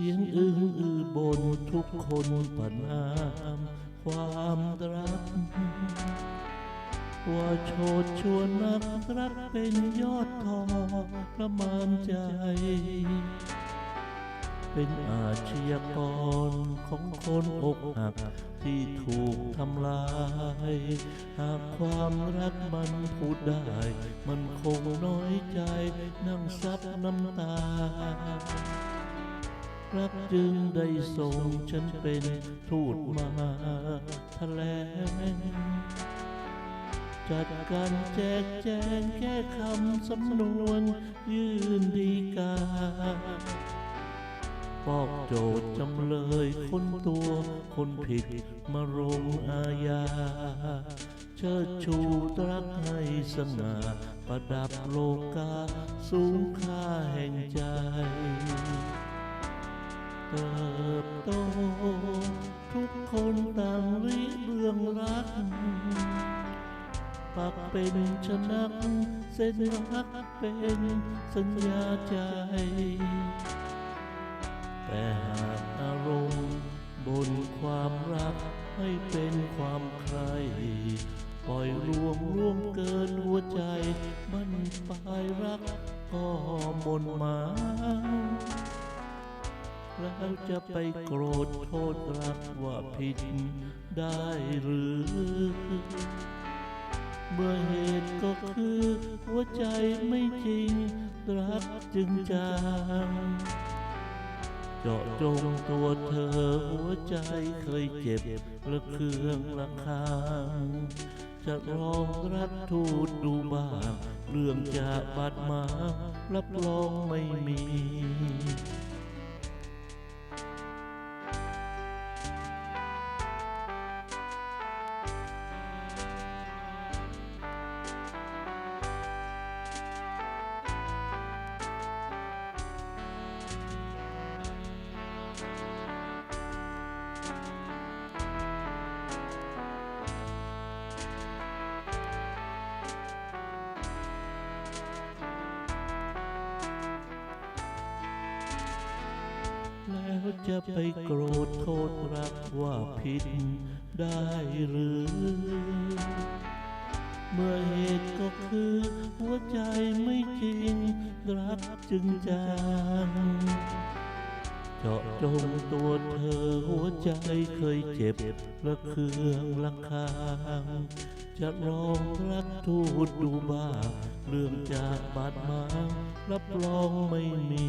สียงอึ้งอือบนทุกคนประนาม ความรัก ว่าโชดชวนนักรักเป็นยอดทองประมาณใจ เป็นอาชญากรของคนอกหักที่ถูกทำลาย หากความรักมันพูดได้ มันคงน้อยใจนั่งซับน้ำตา รักจึงได้ส่งฉันเป็นทูตมาแถลงจัดการแจกแจงแก้คำสำนวนยื่นดีกาปอกโจทย์จำเลยคนตัวคนผิดมาลงอาญา เชิดชูตรักให้สง่าประดับโลกา สูงค่าแห่งใจ เติบโต ทุกคนต่างริเรื่องรัก ปักเป็นชนักเส้นรักเป็นสัญญาใจ แต่หากอารมณ์บนความรักให้เป็นความใคร ปล่อยรวมร่วมเกินหัวใจบั้นปลายรักก็หมนหมาย แล้วจะไปโกรธโทษรักว่าผิดได้หรือ เมื่อเหตุก็คือหัวใจไม่จริง รักจึงจางเจาะจงตัวเธอหัวใจเคยเจ็บระเคืองระคางจะลองรักทูตดูบ้าง เรื่องจะบาดหมางรับรองไม่มี แล้วจะไปโกรธโทษรักว่าผิดได้หรือ เมื่อเหตุก็คือหัวใจไม่จริง รักจึงจาง เจาะจงตัวเธอหัวใจเคยเจ็บระเคืองระคางจะลองรักทูดดูบ้างเรื่องจากบาดหมางรับรองไม่มี